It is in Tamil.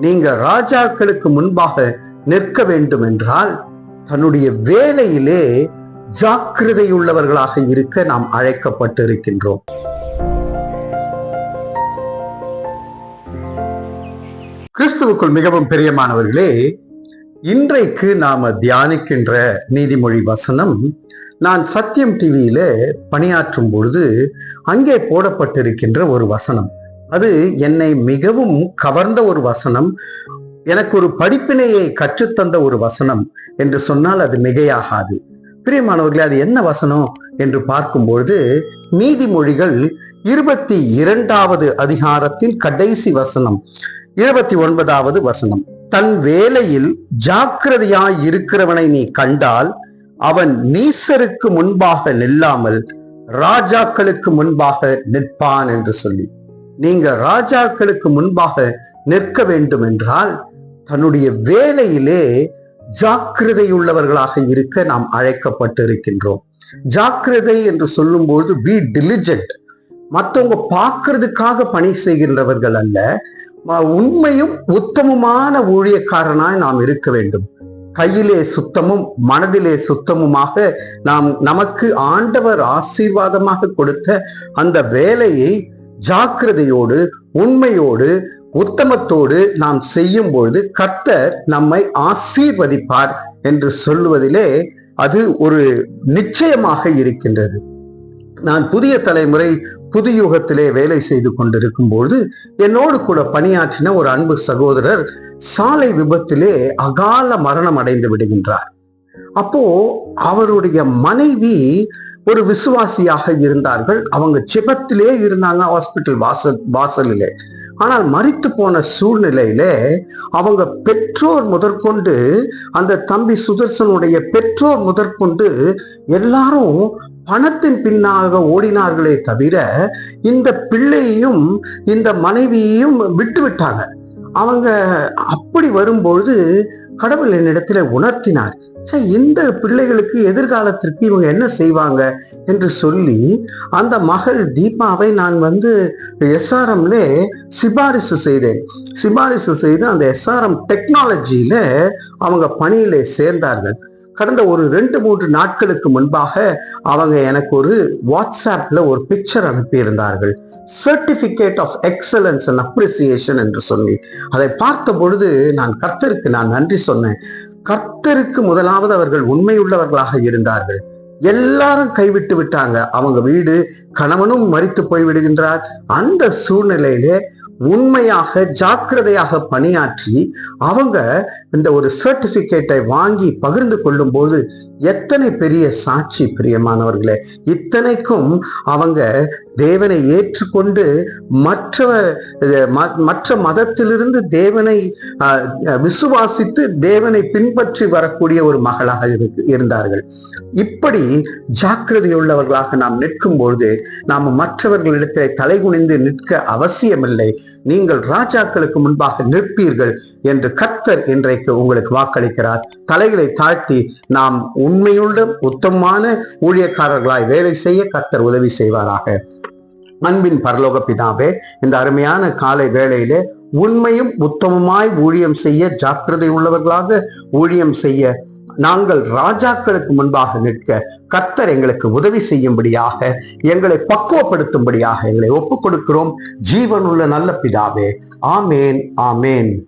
நீங்க ராஜாக்களுக்கு முன்பாக நிற்க வேண்டும் என்றால் தன்னுடைய வேலையிலே ஜாக்கிரதையுள்ளவர்களாக இருக்க நாம் அழைக்கப்பட்டிருக்கின்றோம். கிறிஸ்துவுக்குள் மிகவும் பிரியமானவர்களே இன்றைக்கு நாம தியானிக்கின்ற நீதிமொழி வசனம் நான் சத்தியம் டிவியில பணியாற்றும் பொழுது அங்கே போடப்பட்டிருக்கின்ற ஒரு வசனம். அது என்னை மிகவும் கவர்ந்த ஒரு வசனம். எனக்கு ஒரு படிப்பினையை கற்றுத்தந்த ஒரு வசனம் என்று சொன்னால் அது மிகையாகாது. பிரியமானவர்களே அது என்ன வசனம் என்று பார்க்கும்பொழுது நீதிமொழிகள் இருபத்தி இரண்டாவது அதிகாரத்தின் கடைசி வசனம் இருபத்தி ஒன்பதாவது வசனம். தன் வேலையில் ஜாக்கிரதையாய் இருக்கிறவனை நீ கண்டால் அவன் நீசருக்கு முன்பாக நில்லாமல் ராஜாக்களுக்கு முன்பாக நிற்பான் என்று சொல்லி. நீங்க ராஜாக்களுக்கு முன்பாக நிற்க வேண்டும் என்றால் தன்னுடைய வேலையிலே ஜாக்கிரதையுள்ளவர்களாக இருக்க நாம் அழைக்கப்பட்டிருக்கின்றோம். ஜாக்கிரதை என்று சொல்லும்போது பி டிலிஜென்ட் மற்றவங்க பார்க்கறதுக்காக பணி செய்கின்றவர்கள் அல்ல. உண்மையும் உத்தமமான ஊழியக்காரனாய் நாம் இருக்க வேண்டும். கையிலே சுத்தமும் மனதிலே சுத்தமுமாக நாம் நமக்கு ஆண்டவர் ஆசீர்வாதமாக கொடுத்த அந்த வேலையை ஜாக்கிரதையோடு உண்மையோடு உத்தமத்தோடு நாம் செய்யும் பொழுது கர்த்தர் நம்மை ஆசீர்வதிப்பார் என்று சொல்லுவதிலே அது ஒரு நிச்சயமாக இருக்கின்றது. நான் புதிய தலைமுறை புது யுகத்திலே வேலை செய்து கொண்டிருக்கும் பொழுது என்னோடு கூட பணியாற்றின ஒரு அன்பு சகோதரர் சாலை விபத்திலே அகால மரணம் அடைந்து விடுகின்றார். அப்போ அவருடைய மனைவி ஒரு விசுவாசியாக இருந்தார்கள். அவங்க ஜெபத்திலே இருந்தாங்க ஹாஸ்பிட்டல் வாசல் வாசலிலே. ஆனால் மறித்து போன சூழ்நிலையில அவங்க பெற்றோர் முதற்கொண்டு அந்த தம்பி சுதர்சனுடைய பெற்றோர் முதற்கொண்டு எல்லாரும் பணத்தின் பின்னாக ஓடினார்களே தவிர இந்த பிள்ளையையும் இந்த மனைவியையும் விட்டு விட்டாங்க அவங்க அப்படி வரும்பொழுது கடவுள் என்னிடத்துல உணர்த்தினார். சரி இந்த பிள்ளைகளுக்கு எதிர்காலத்திற்கு இவங்க என்ன செய்வாங்க? என்று சொல்லி அந்த மகள் தீபாவை நான் வந்து எஸ்ஆர்எம்ல சிபாரிசு செய்தேன். சிபாரிசு செய்து அந்த எஸ்ஆர்எம் டெக்னாலஜியில அவங்க பணியில சேர்ந்தார்கள். கடந்த ஒரு ரெண்டு மூன்று நாட்களுக்கு முன்பாக அவங்க எனக்கு ஒரு வாட்ஸ்அப்ல ஒரு picture அனுப்பியிருந்தார்கள். Certificate of excellence and appreciation என்று சொல்லி. அதை பார்த்த பொழுது நான் கர்த்தருக்கு நான் நன்றி சொன்னேன். கர்த்தருக்கு முதலாவது அவர்கள் உண்மையுள்ளவர்களாக இருந்தார்கள். எல்லாரும் கைவிட்டு விட்டாங்க. அவங்க வீடு கணவனும் மறித்து போய் விடுகின்றார் அந்த சூழ்நிலையிலே உண்மையாக ஜாக்கிரதையாக பணியாற்றி அவங்க இந்த ஒரு சர்டிபிகேட்டை வாங்கி பகிர்ந்து கொள்ளும் போது எத்தனை பெரிய சாட்சி பிரியமானவர்களே. இத்தனைக்கும் அவங்க தேவனை ஏற்றுக்கொண்டு மற்ற ம- மற்ற மதத்திலிருந்து தேவனை விசுவாசித்து தேவனை பின்பற்றி வரக்கூடிய ஒரு மகளாக இருக்கு- இருந்தார்கள். இப்படி ஜாக்கிரதையுள்ளவர்களாக நாம் நிற்கும் பொழுது நாம் மற்றவர்களிடத்தில் தலைகுனிந்து நிற்க அவசியமில்லை. நீங்கள் ராஜாக்களுக்கு முன்பாக நிற்பீர்கள். என்று கத்தர் இன்றைக்கு உங்களுக்கு வாக்களிக்கிறார். தலைகளை தாழ்த்தி நாம் உண்மையுள்ள உத்தமமான ஊழியக்காரர்களாய் வேலை செய்ய கத்தர் உதவி செய்வாராக. அன்பின் பரலோக பிதாவே இந்த அருமையான காலை வேளையிலே உண்மையும் உத்தமமாய் ஊழியம் செய்ய ஜாக்கிரதை உள்ளவர்களாக ஊழியம் செய்ய நாங்கள் ராஜாக்களுக்கு முன்பாக நிற்க கர்த்தர் எங்களுக்கு உதவி செய்யும்படியாக எங்களை பக்குவப்படுத்தும்படியாக எங்களை ஒப்புக் கொடுக்கிறோம் ஜீவனுள்ள நல்ல பிதாவே ஆமேன் ஆமேன்.